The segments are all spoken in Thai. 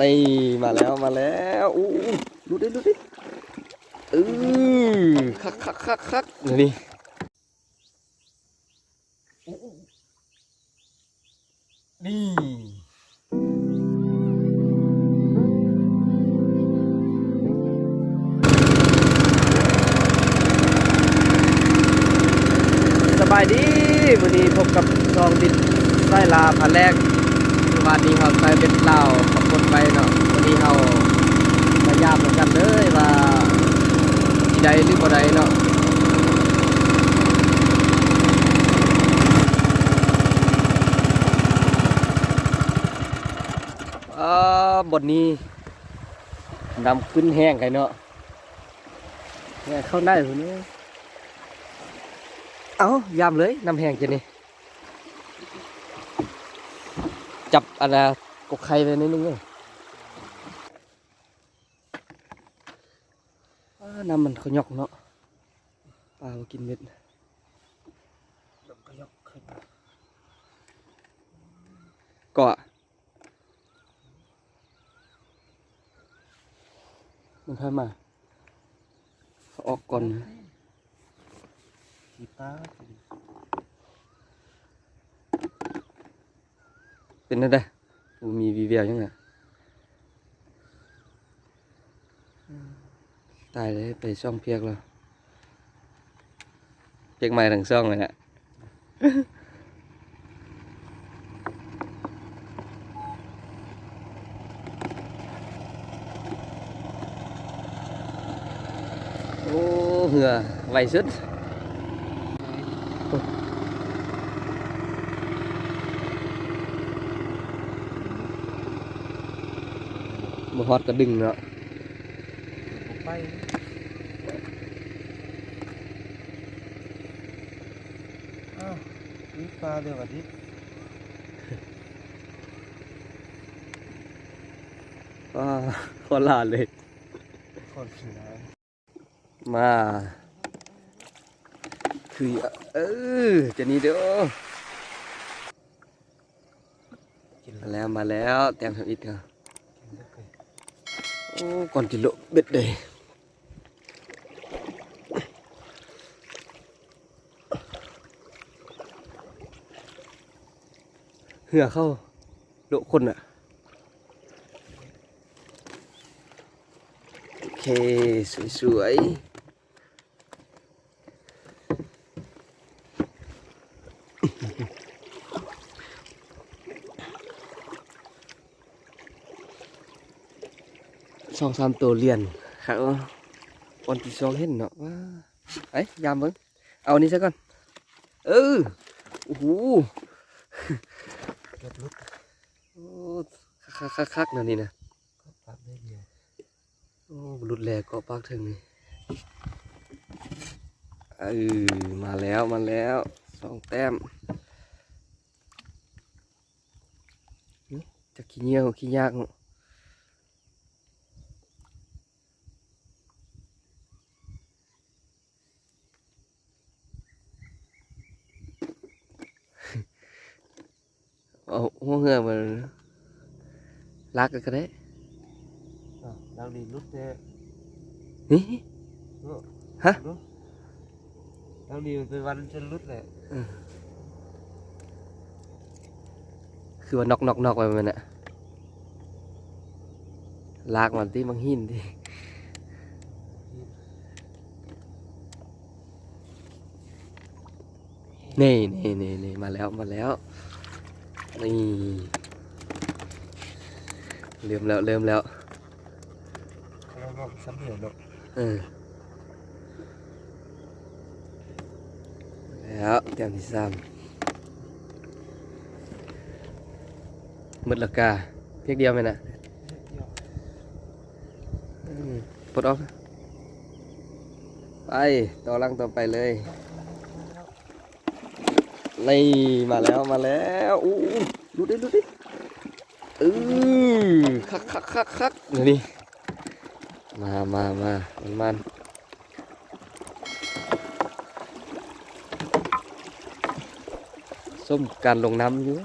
นี่มาแล้วมาแล้วอู้ดูดิดูดิเออคักคักคักคักนี่นี่สบายดีวันนี้พบกับซองดินไส้ลาพันแรกวันนี้เขาใส่เป็นเหล้าขอบคนไปเนาะวันนี้เขามายามเหมือนกันเลยว่าที่ใดหรือบ่ใดเนาะบทนี้นำขึ้นแห้งไงเนาะเนี่ยเข้าได้คนนี้เอ้ายามเลยน้ำแห้งจะนี่จับอะไร กกไข่ไปนิดนึงเลยอ้าน้ำมันเขายอกเนาะปลากินเม็ดเกาะมันพามาเขาออกก่อนนะกีตาร์เป็นนั่นได้บ่ มีวีเวียยังไงตายเลยไปช่องเพียกแล้วเพียกใหม่ทั้งช่องเลยนะโอ้ เหือไวสุด บ่ฮอดก็ดึงเนาะไปอ้าวนี่ปลาเดียวกันที่ว้าโคนลาดเลย คนสวยมา คือเออจะนี้เด้อกินมาแล้วแล้วมาแล้ว แต้มทำอิดครับกินแล้วเคย ก่อนกิโลเบ็ดเลยเหือเข้าโลคนอะ โอเค สวยๆสองสามตัวเรียนครับวันที่สองเห็นเนาะว่าไอ้ยยามเบิ้งเอาอันนี้ซะก่อนเออโอ้โหเกือบลุกโอ้คักคักคักๆๆๆนะนี่นะก็ปรับได้เดียวโอ้หลุดแหลกเกาะปากถึงนี่เออมาแล้วมาแล้วสองแต้มนี่จะขี้เหนียวขี้ยากเนอะ หัวเหือมันลากกันก็ได้อ้าวเราดีลุกเนี่ยนี่ฮะเราดีมันเป็นวันจะลุดแหละคือว่านอกนอกนอกไปมันอะลากมันที่มังหินที่นี่นี่นี่นี่มาแล้วมาแล้ว นี่เริ่มแล้วเริ่มแล้วเราก็สำเร็จหรอกเออแล้วเตรียมที่สามหมดและกาเพียกเดียวไหมนะเดียวอืมปลดออกไปต่อลังต่อไปเลย นี่มาแล้วมาแล้วอู้อู้ดูดิดูดิเออคักคักคักคักเดี๋ยวนี่มามามามันมันส้มการลงน้ำอยู่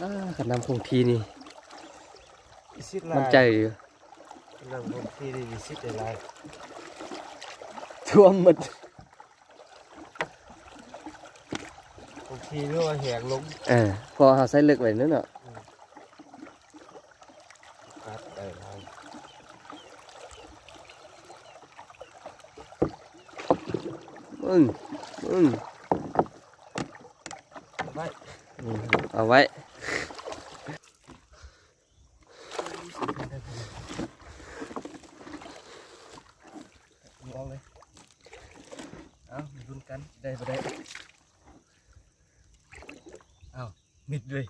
อ่ากันนำคงทีนี่วิสิตลามันยใจอยู่นำผมที่ได้วิสิตได้หลาย ท่วมหมดบางทีก็แหกลงเออพอเขาใส่เลึกไปนั่นเนาะออคอืมอืไว้เอาไว้ ngon đấy đó mình run cắn. Đây vào đây. À, mịt rồi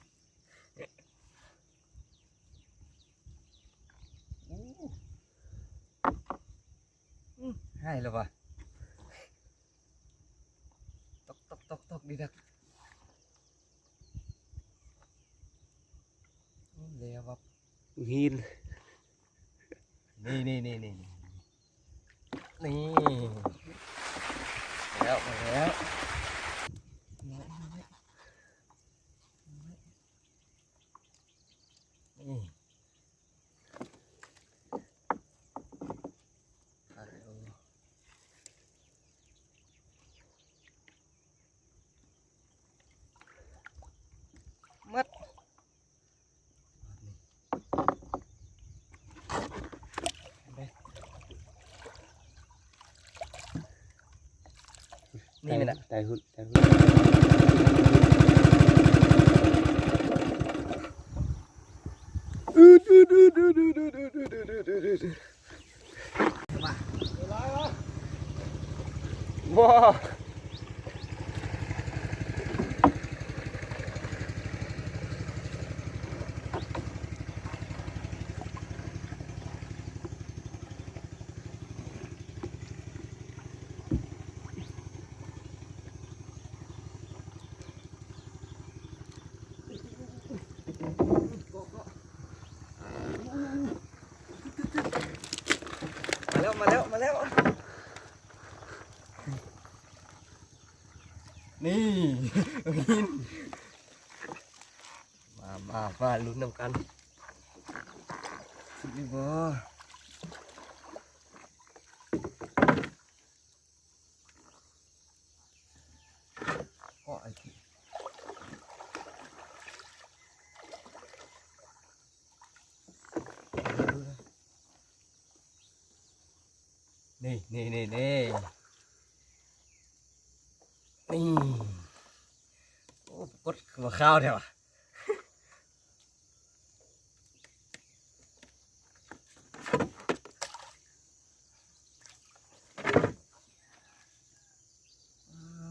hai là vào tóc tóc tóc tóc đi đặt lè vập hin nè nè nè nè nè แล้วมาแล้วนี่ นี่มันอะแต่หุ่นแต่หุ่น มาแล้วมาแล้วมาแล้ว นี่หินมามามาลุ้นนำกันสุดนี่บ่ก็ นี่นี่นี่นี่นี่โอ้กดมาข้าวเดี๋ยว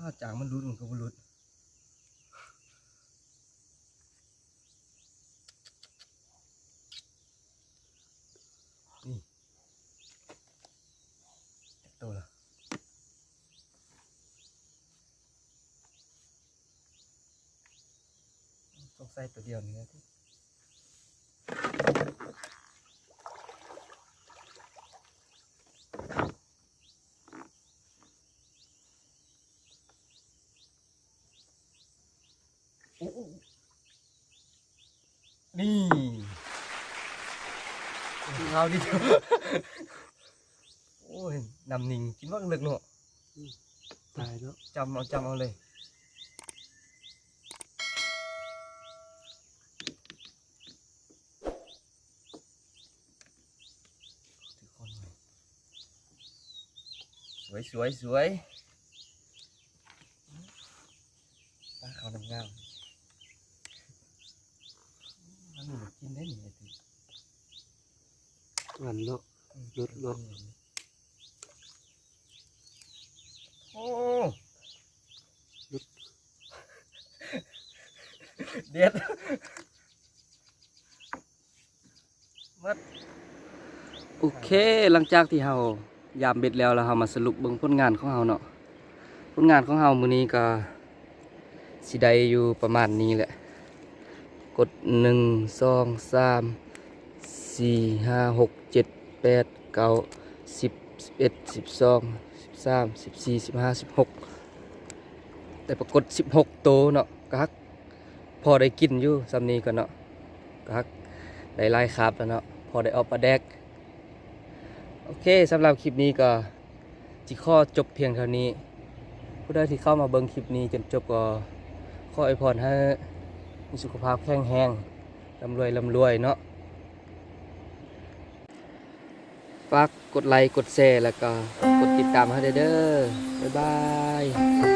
จ้าจางมันรุดมันก็บ่รุดนี่จักตัวละต้อง ใส่ตัวเดียวนี่นะที่อู้อู้นี่ข้าวดิเดียวโอ้ยนำนิ่งกินว่าเลึกเนาะตายเนาะจำเอาจำเอาเลยถือคนหน่อยส วยสวยสวยปลาเขาวน้ำงามมันมีกินได้หนิไอ้ติมันเนาะรถรถโอ้เด็ดมัดโอเคหลังจากที่เฮา ยามเบ็ดแล้วแล้วเฮามาสรุปเบิ่งผลงานของเฮาเนาะผลงานของเฮามื้อนี้ก็สิได้อยู่ประมาณนี้แหละ กดหนึ่งสองสามสี่ห้าหกเจ็ดแปดเก้าสิบสิบเอ็ดสิบสองสิบสามสิบสี่สิบห้าสิบหกแต่ปรากฏสิบหกโตเนาะกักพอได้กินอยู่สำนี้ก่อนเนาะกักได้หลายครับแล้วเนาะพอได้ออกปลาแดก โอเคสำหรับคลิปนี้ก็จิข้อจบเพียงเท่านี้ ผู้ใดที่เข้ามาเบิ่งคลิปนี้จนจบก็ขออวยพรให้มีสุขภาพแข็งแรงร่ำรวยร่ำรวยเนาะฝากกดไลค์กดแชร์แล้วก็กดติดตามให้เด้อบ๊ายบาย